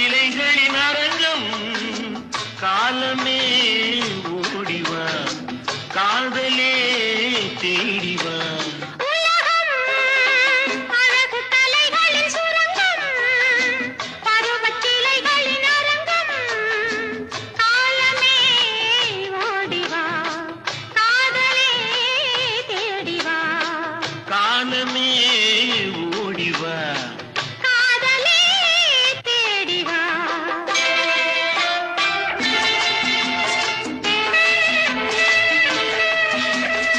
இலைகளின் அரங்கம். காலமே ஓடிவா. காதலே தேடிவா. காலமே